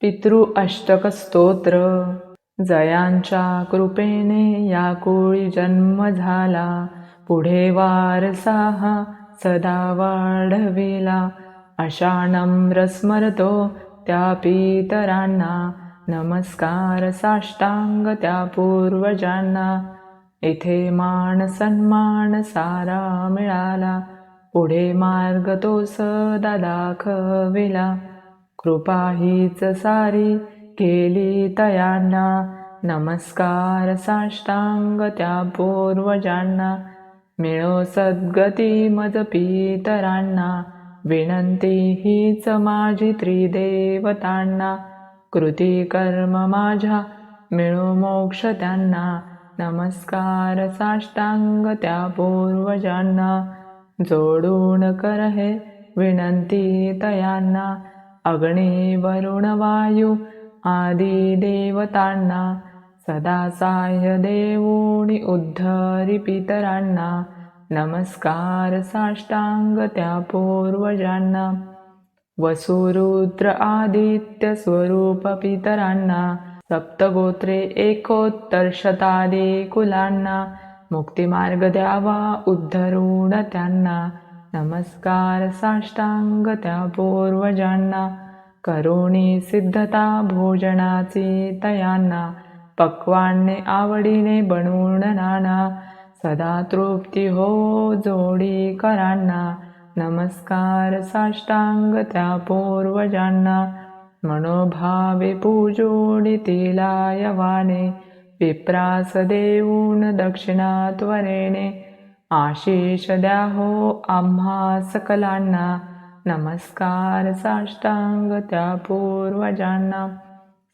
पितृ अष्टक स्तोत्र जयांच्या कृपेने या कुळी जन्म झाला. पुढे वारसा हा सदा वाढविला. अशा नम्र स्मरतो त्या पितरांना. नमस्कार साष्टांग त्या पूर्वजांना. इथे मान सन्मान सारा मिळाला. पुढे मार्ग तो सदा दाखविला. कृपा हीच सारी केली तयांना नमस्कार साष्टांग त्या पूर्वजांना. मिळो सद्गती मज पितरांना. विनंती हीच माझी त्रिदेवतांना. कृती कर्म माझ्या मिळो मोक्ष त्यांना. नमस्कार साष्टांग त्या पूर्वजांना. जोडून कर हे विनंती तयांना अग्ने वरुण वायू आदी देवतांना सदा साह्य देवोणी उद्धरी पितरांना नमस्कार साष्टांग त्या पूर्वजांना वसुरुद्र आदित्य स्वरूप पितरांना सप्तगोत्रे एकोत्तर शतादी कुलांना मुक्तिमार्ग द्यावा उद्धरुण त्यांना नमस्कार साष्टांग त्या पूर्वजांना करुणी सिद्धता भोजनाची तयांना पक्वान्ने आवडीने बनवून नाना सदा तृप्ती हो जोडी करांना नमस्कार साष्टांग त्या पूर्वजांना मनोभावे पूजोडी तिला यवाने विप्रास देऊन दक्षिणा त्वरेने आशिष द्या हो आम्हा सकलांना नमस्कार साष्टांग त्या पूर्वजांना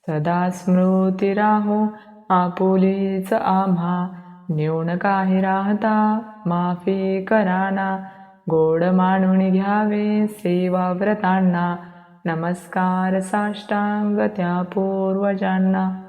सदा स्मृती राहो आपुलीच आम्हा. न्यून काही राहता माफी कराना. गोड मानून घ्यावे सेवा व्रतांना नमस्कार साष्टांग त्या पूर्वजांना